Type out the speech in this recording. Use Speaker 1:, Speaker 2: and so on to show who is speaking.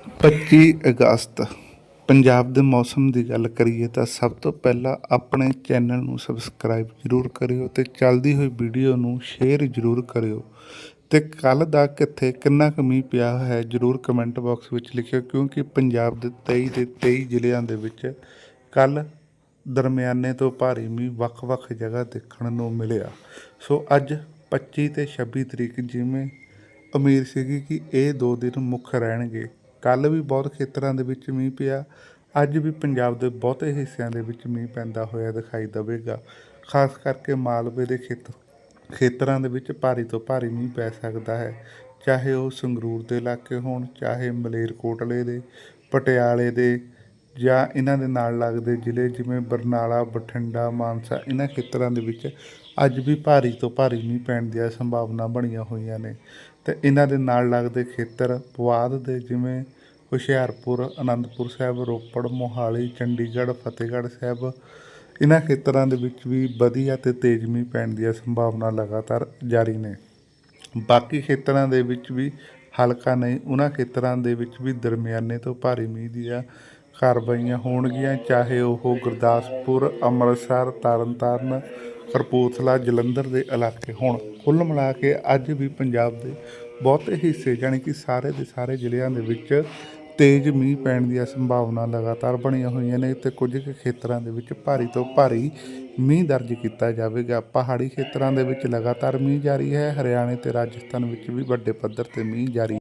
Speaker 1: 25 ਅਗਸਤ, ਪੰਜਾਬ ਦੇ ਮੌਸਮ ਦੀ ਗੱਲ ਕਰੀਏ ਤਾਂ ਸਭ ਤੋਂ ਪਹਿਲਾਂ ਆਪਣੇ ਚੈਨਲ ਨੂੰ ਸਬਸਕ੍ਰਾਈਬ ਜ਼ਰੂਰ ਕਰਿਓ ਤੇ ਚੱਲਦੀ ਹੋਈ ਵੀਡੀਓ ਨੂੰ ਸ਼ੇਅਰ ਜ਼ਰੂਰ ਕਰਿਓ। ਤੇ ਕੱਲ ਦਾ ਕਿੱਥੇ ਕਿੰਨਾ ਕੁ ਮੀਂਹ ਪਿਆ ਹੈ ਜ਼ਰੂਰ ਕਮੈਂਟ ਬਾਕਸ ਵਿੱਚ ਲਿਖਿਓ ਕਿਉਂਕਿ ਪੰਜਾਬ ਦੇ 23 ਦੇ 23 ਜ਼ਿਲ੍ਹਿਆਂ ਦੇ ਵਿੱਚ ਕੱਲ ਦਰਮਿਆਨੇ ਤੋਂ ਭਾਰੀ ਮੀਂਹ ਵੱਖ-ਵੱਖ ਜਗ੍ਹਾ ਦੇਖਣ ਨੂੰ ਮਿਲਿਆ। ਸੋ ਅੱਜ 25 ਤੇ 26 ਤਰੀਕ ਜਿਵੇਂ ਉਮੀਦ ਸੀਗੀ ਕਿ ਇਹ ਦੋ ਦਿਨ ਮੁੱਖ ਰਹਿਣਗੇ। ਕੱਲ ਵੀ ਬਹੁਤ ਖੇਤਰਾਂ ਦੇ ਵਿੱਚ ਮੀਂਹ ਪਿਆ। ਅੱਜ ਵੀ ਪੰਜਾਬ ਦੇ ਬਹੁਤੇ ਹਿੱਸਿਆਂ ਦੇ ਵਿੱਚ ਮੀਂਹ ਪੈਂਦਾ ਹੋਇਆ ਦਿਖਾਈ ਦੇਵੇਗਾ। ਖਾਸ ਕਰਕੇ ਮਾਲਵੇ ਦੇ ਖੇਤਰ ਖੇਤਰਾਂ ਦੇ ਵਿੱਚ ਭਾਰੀ ਤੋਂ ਭਾਰੀ ਮੀਂਹ ਪੈ ਸਕਦਾ ਹੈ। ਚਾਹੇ ਉਹ ਸੰਗਰੂਰ ਦੇ ਇਲਾਕੇ ਹੋਣ, ਚਾਹੇ ਮਲੇਰਕੋਟਲੇ ਦੇ, ਪਟਿਆਲੇ ਦੇ ਜਾਂ ਇਹਨਾਂ ਦੇ ਨਾਲ ਲੱਗਦੇ ਜ਼ਿਲ੍ਹੇ ਜਿਵੇਂ ਬਰਨਾਲਾ, ਬਠਿੰਡਾ, ਮਾਨਸਾ, ਇਹਨਾਂ ਖੇਤਰਾਂ ਦੇ ਵਿੱਚ ਅੱਜ ਵੀ ਭਾਰੀ ਤੋਂ ਭਾਰੀ ਮੀਂਹ ਪੈਣ ਦੀਆਂ ਸੰਭਾਵਨਾ ਬਣੀਆਂ ਹੋਈਆਂ ਨੇ। ਤੇ ਇਹਨਾਂ ਦੇ ਨਾਲ ਲੱਗਦੇ ਖੇਤਰ ਪੁਆਧ ਦੇ ਜਿਵੇਂ ਹੁਸ਼ਿਆਰਪੁਰ, ਅਨੰਦਪੁਰ ਸਾਹਿਬ, ਰੋਪੜ, ਮੋਹਾਲੀ, ਚੰਡੀਗੜ੍ਹ, ਫਤਿਹਗੜ੍ਹ ਸਾਹਿਬ, ਇਹਨਾਂ ਖੇਤਰਾਂ ਦੇ ਵਿੱਚ ਵੀ ਵਧੀਆ ਤੇ ਤੇਜ਼ ਮੀਂਹ ਪੈਣ ਦੀਆਂ ਸੰਭਾਵਨਾ ਲਗਾਤਾਰ ਜਾਰੀ ਨੇ। ਬਾਕੀ ਖੇਤਰਾਂ ਦੇ ਵਿੱਚ ਵੀ ਹਲਕਾ ਨਹੀਂ, ਉਹਨਾਂ ਖੇਤਰਾਂ ਦੇ ਵਿੱਚ ਵੀ ਦਰਮਿਆਨੇ ਤੋਂ ਭਾਰੀ ਮੀਂਹ ਦੀਆਂ ਕਾਰਵਾਈਆਂ ਹੋਣਗੀਆਂ, ਚਾਹੇ ਉਹ ਗੁਰਦਾਸਪੁਰ, ਅੰਮ੍ਰਿਤਸਰ, ਤਰਨਤਾਰਨ, ਕਪੂਰਥਲਾ, ਜਲੰਧਰ ਦੇ ਇਲਾਕੇ ਹੋਣ। ਕੁੱਲ ਮਿਲਾ ਕੇ ਅੱਜ ਵੀ ਪੰਜਾਬ ਦੇ ਬਹੁਤੇ ਹਿੱਸੇ ਜਾਣੀ ਕਿ ਸਾਰੇ ਦੇ ਸਾਰੇ ਜ਼ਿਲ੍ਹਿਆਂ ਦੇ ਵਿੱਚ ਤੇਜ਼ ਮੀਂਹ ਪੈਣ ਦੀਆਂ ਸੰਭਾਵਨਾ ਲਗਾਤਾਰ ਬਣੀਆਂ ਹੋਈਆਂ ਨੇ ਤੇ ਕੁਝ ਕੁ ਖੇਤਰਾਂ ਦੇ ਵਿੱਚ ਭਾਰੀ ਤੋਂ ਭਾਰੀ ਮੀਂਹ ਦਰਜ ਕੀਤਾ ਜਾਵੇਗਾ। ਪਹਾੜੀ ਖੇਤਰਾਂ ਦੇ ਵਿੱਚ ਲਗਾਤਾਰ ਮੀਂਹ ਜਾਰੀ ਹੈ। ਹਰਿਆਣੇ ਤੇ ਰਾਜਸਥਾਨ ਵਿੱਚ ਵੀ ਵੱਡੇ ਪੱਧਰ ਤੇ ਮੀਂਹ ਜਾਰੀ